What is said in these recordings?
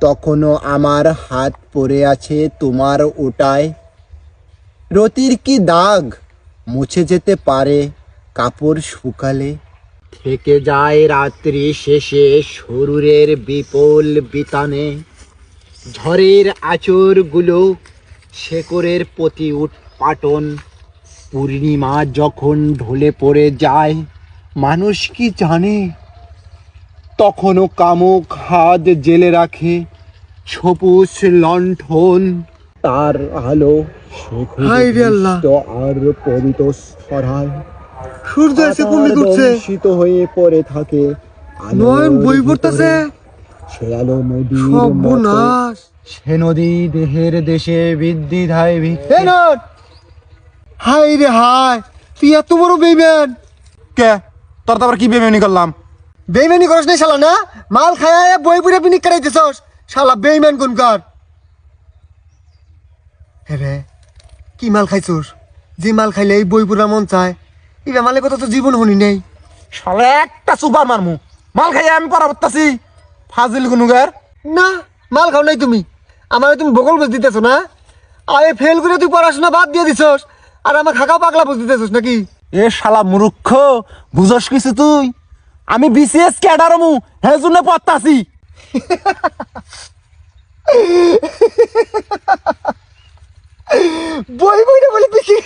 তখনও আমার হাত পড়ে আছে তোমার ওটায়। রতির কি দাগ? মুছে যেতে পারে কাপড় শুকালে। থেকে যায় রাত্রি শেষে শরুরের বিপুল বিতানে। ঝড়ের আচরগুলো শেকরের প্রতি উৎপাটন। পূর্ণিমা যখন ঢলে পড়ে যায়, মানুষ কি জানে? তখনও কামুক হাত জেলে রাখে ছপুষ লণ্ঠন তার আলো রে আর পবিত ছড়ায় সূর্য এসে কমে করছে দংশিত হয়ে পড়ে থাকে নয়ন বই পড়তেছে। সে আলো মতো। সর্বনাশ সে নদী দেহের দেশে বৃদ্ধি ধায় নট। হাই রে হাই তুই এত বড় বেইমান। কে? তোর তো আবার কি বেমেনি করলাম? বেইমানি করস নাই শালা না? মাল খায় বই পুরে পিনিক করাইতেছস শালা বেইমান কোনকার হে রে কি মাল খাইছস? যে মাল খাইলে এই বই পুরা মন চায়। ইবা মালের কথা তো জীবন শুনি নেই। শালা একটা সুপার মারমু। মাল খাইয়া আমি পড়া করতেছি ফাজিল গুনুগার। না মাল খাও নাই তুমি। আমার তুমি বকল বুঝ দিতেছ না? আরে ফেল করে তুই পড়াশোনা বাদ দিয়ে দিছস। আর আমার খাকা পাগলা বুঝ দিতেছস নাকি? এ শালা মুরুক্ষ বুঝস কিছু তুই? আমি বিসিএস ক্যাডার মু হে জন্য পড়তাছি বই বইটা বলে পিছি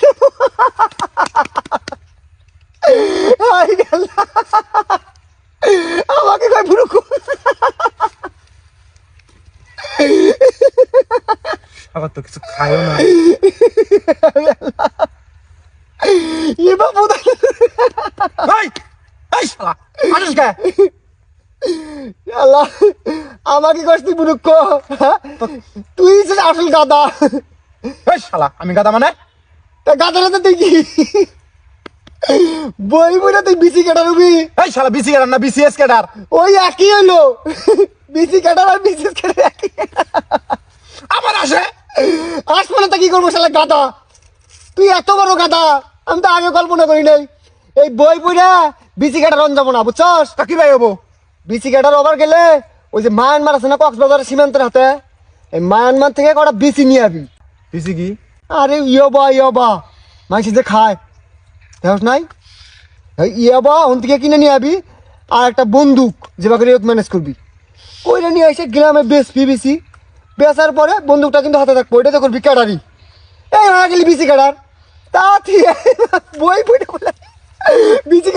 হাই আল্লাহ। আমাকে কয় পুরো আবার তো কিছু খায়ও না। এ বাবু এই! এই শালা আনিস কে আল্লাহ আমাকে কস তুই তুই হচ্ছে আসল গাদা। শালা আমি গাদা মানে? তা গাদাটা তো তুই কি? বই বইটা তুই বিসি কাটা রবি এই শালা বিসি ক্যাডার না বিসিএস ক্যাডার। ওই একই হইল। বিসি কাটার আর বিসি কাটার একই আবার আসে? আসমানে তা কি করব শালা গাদা? তুই এত বড় গাদা আমি তো আগে কল্পনা করি নাই। এই বই বইটা বিসি কাটার রন যাব না বুঝছস? তা কি ভাই হব? বিসি কাটার ওভার গেলে ওই যে মায়ানমার আছে না কক্সবাজারের সীমান্তের হাতে এই মায়ানমার থেকে কটা বিসি নিয়ে আবি বিসি কি? আরে ইয়বা ইয়বা। মাইসি যে খায়। দেখ নাই? এই ইয়াবা ওন থেকে কিনে নিয়ে আবি আর একটা বন্দুক যেভাবে রেট ম্যানেজ করবি। ওইটা নিয়ে এসে গ্রামে বেশ পিবিসি বেচার পরে বন্দুকটা কিন্তু হাতে থাকব ওইটা তো করবি ক্যাডারি এই হয়ে গেলি বিসি ক্যাডার তা বই বইটা বলে বিসি